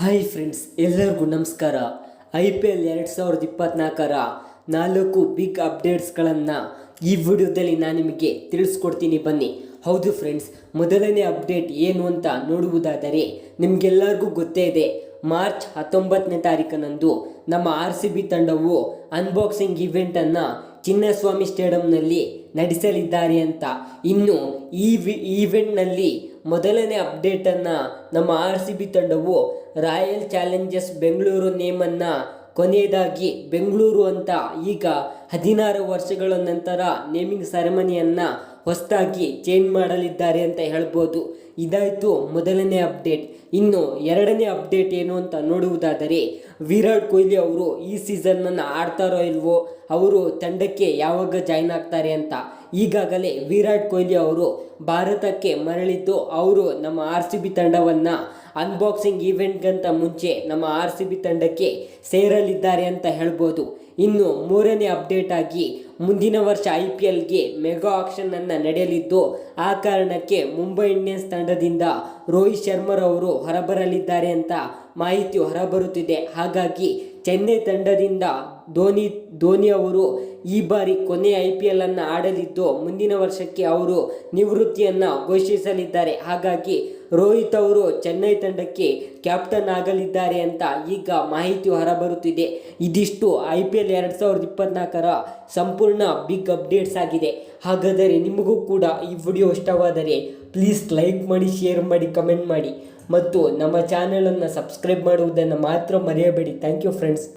Hi friends ಎಲ್ಲರಿಗೂ ನಮಸ್ಕಾರ. I P L ಎರಡು ಸಾವಿರದ ಇಪ್ಪತ್ತ್ನಾಲ್ಕರ ನಾಲ್ಕು ಬಿಗ್ ಅಪ್ಡೇಟ್ಸ್ಗಳನ್ನು ಈ ವಿಡಿಯೋದಲ್ಲಿ ನಾನು ನಿಮಗೆ ತಿಳಿಸ್ಕೊಡ್ತೀನಿ ಬನ್ನಿ. ಹೌದು ಫ್ರೆಂಡ್ಸ್ ಮೊದಲನೇ ಅಪ್ಡೇಟ್ ಏನು ಅಂತ ನೋಡುವುದಾದರೆ ನಿಮಗೆಲ್ಲರಿಗೂ ಗೊತ್ತೇ ಇದೆ. ಮಾರ್ಚ್ ಹತ್ತೊಂಬತ್ತನೇ ತಾರೀಕನಂದು ನಮ್ಮ ಆರ್ ಸಿ ಬಿ ತಂಡವು ಅನ್ಬಾಕ್ಸಿಂಗ್ ಇವೆಂಟನ್ನು ಚಿನ್ನಸ್ವಾಮಿ ಸ್ಟೇಡಿಯಂನಲ್ಲಿ ನಡೆಸಲಿದ್ದಾರೆ ಅಂತ. ಇನ್ನು ಈ ಈವೆಂಟ್ನಲ್ಲಿ ಮೊದಲನೇ ಅಪ್ಡೇಟನ್ನು ನಮ್ಮ ಆರ್ ಸಿ ಬಿ ತಂಡವು ರಾಯಲ್ ಚಾಲೆಂಜರ್ಸ್ ಬೆಂಗಳೂರು ನೇಮನ್ನು ಕೊನೆಯದಾಗಿ ಬೆಂಗಳೂರು ಅಂತ ಈಗ ಹದಿನಾರು ವರ್ಷಗಳ ನಂತರ ನೇಮಿಂಗ್ ಸೆರೆಮನಿಯನ್ನು ಹೊಸದಾಗಿ ಚೇಂಜ್ ಮಾಡಲಿದ್ದಾರೆ ಅಂತ ಹೇಳ್ಬೋದು. ಇದಾಯಿತು ಮೊದಲನೇ ಅಪ್ಡೇಟ್ ಇನ್ನು ಎರಡನೇ ಅಪ್ಡೇಟ್ ಏನು ಅಂತ ನೋಡುವುದಾದರೆ, ವಿರಾಟ್ ಕೊಹ್ಲಿ ಅವರು ಈ ಸೀಸನ್ನನ್ನು ಆಡ್ತಾರೋ ಇಲ್ವೋ, ಅವರು ತಂಡಕ್ಕೆ ಯಾವಾಗ ಜಾಯ್ನ್ ಆಗ್ತಾರೆ ಅಂತ ಈಗಾಗಲೇ ವಿರಾಟ್ ಕೊಹ್ಲಿ ಅವರು ಭಾರತಕ್ಕೆ ಮರಳಿದ್ದು, ಅವರು ನಮ್ಮ ಆರ್ ಸಿ ಬಿ ತಂಡವನ್ನು ಅನ್ಬಾಕ್ಸಿಂಗ್ ಈವೆಂಟ್ಗಂತ ಮುಂಚೆ ನಮ್ಮ ಆರ್ ಸಿ ಬಿ ತಂಡಕ್ಕೆ ಸೇರಲಿದ್ದಾರೆ ಅಂತ ಹೇಳ್ಬೋದು. ಇನ್ನು ಮೂರನೇ ಅಪ್ಡೇಟ್ ಆಗಿ ಮುಂದಿನ ವರ್ಷ ಐ ಪಿ ಎಲ್ಗೆ ಮೆಗಾ ಆಕ್ಷನ್ ಅನ್ನು ನಡೆಯಲಿದ್ದು, ಆ ಕಾರಣಕ್ಕೆ ಮುಂಬೈ ಇಂಡಿಯನ್ಸ್ ತಂಡದಿಂದ ರೋಹಿತ್ ಶರ್ಮರವರು ಹೊರಬರಲಿದ್ದಾರೆ ಅಂತ ಮಾಹಿತಿ ಹೊರಬರುತ್ತಿದೆ. ಹಾಗಾಗಿ ಚೆನ್ನೈ ತಂಡದಿಂದ ಧೋನಿ ಧೋನಿ ಅವರು ಈ ಬಾರಿ ಕೊನೆಯ ಐ ಪಿ ಎಲ್ ಅನ್ನು ಆಡಲಿದ್ದು, ಮುಂದಿನ ವರ್ಷಕ್ಕೆ ಅವರು ನಿವೃತ್ತಿಯನ್ನು ಘೋಷಿಸಲಿದ್ದಾರೆ. ಹಾಗಾಗಿ ರೋಹಿತ್ ಅವರು ಚೆನ್ನೈ ತಂಡಕ್ಕೆ ಕ್ಯಾಪ್ಟನ್ ಆಗಲಿದ್ದಾರೆ ಅಂತ ಈಗ ಮಾಹಿತಿ ಹೊರಬರುತ್ತಿದೆ. ಇದಿಷ್ಟು ಐ ಪಿ ಎಲ್ ಎರಡು ಸಾವಿರದ ಇಪ್ಪತ್ನಾಲ್ಕರ ಸಂಪೂರ್ಣ ಬಿಗ್ ಅಪ್ಡೇಟ್ಸ್ ಆಗಿದೆ. ಹಾಗಾದರೆ ನಿಮಗೂ ಕೂಡ ಈ ವಿಡಿಯೋ ಇಷ್ಟವಾದರೆ ಪ್ಲೀಸ್ ಲೈಕ್ ಮಾಡಿ, ಶೇರ್ ಮಾಡಿ, ಕಮೆಂಟ್ ಮಾಡಿ. ಮತ್ತು ನಮ್ಮ ಚಾನಲನ್ನು ಸಬ್ಸ್ಕ್ರೈಬ್ ಮಾಡುವುದನ್ನು ಮಾತ್ರ ಮರೆಯಬೇಡಿ. Thank you friends.